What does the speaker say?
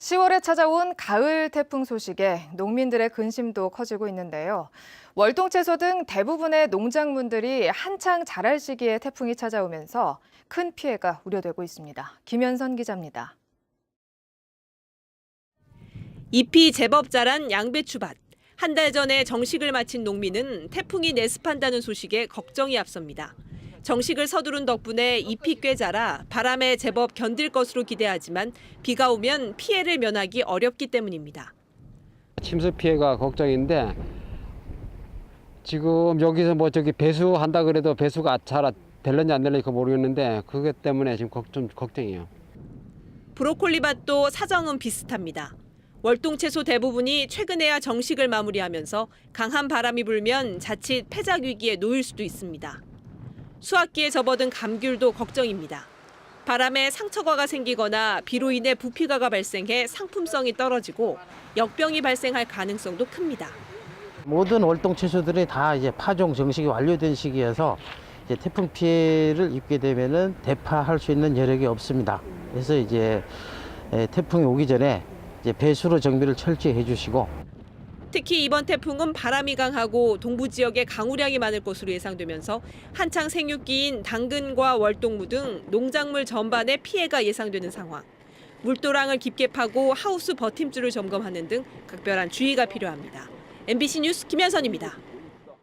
10월에 찾아온 가을 태풍 소식에 농민들의 근심도 커지고 있는데요. 월동 채소 등 대부분의 농작물들이 한창 자랄 시기에 태풍이 찾아오면서 큰 피해가 우려되고 있습니다. 김현선 기자입니다. 잎이 제법 자란 양배추밭. 한 달 전에 정식을 마친 농민은 태풍이 내습한다는 소식에 걱정이 앞섭니다. 정식을 서두른 덕분에 잎이 꽤 자라 바람에 제법 견딜 것으로 기대하지만 비가 오면 피해를 면하기 어렵기 때문입니다. 침수 피해가 걱정인데 지금 여기서 뭐 저기 배수한다 그래도 배수가 잘 될런지 안 될런지 모르겠는데 그것 때문에 지금 걱- 좀 걱정이에요. 브로콜리 밭도 사정은 비슷합니다. 월동 채소 대부분이 최근에야 정식을 마무리하면서 강한 바람이 불면 자칫 폐작 위기에 놓일 수도 있습니다. 수확기에 접어든 감귤도 걱정입니다. 바람에 상처가가 생기거나 비로 인해 부피가가 발생해 상품성이 떨어지고 역병이 발생할 가능성도 큽니다. 모든 월동 채소들이 다 이제 파종 정식이 완료된 시기여서 이제 태풍 피해를 입게 되면은 대파할 수 있는 여력이 없습니다. 그래서 이제 에, 태풍이 오기 전에 이제 배수로 정비를 철저히 해주시고 특히 이번 태풍은 바람이 강하고 동부 지역에 강우량이 많을 것으로 예상되면서 한창 생육기인 당근과 월동무 등 농작물 전반에 피해가 예상되는 상황. 물도랑을 깊게 파고 하우스 버팀줄을 점검하는 등 각별한 주의가 필요합니다. MBC 뉴스 김현선입니다.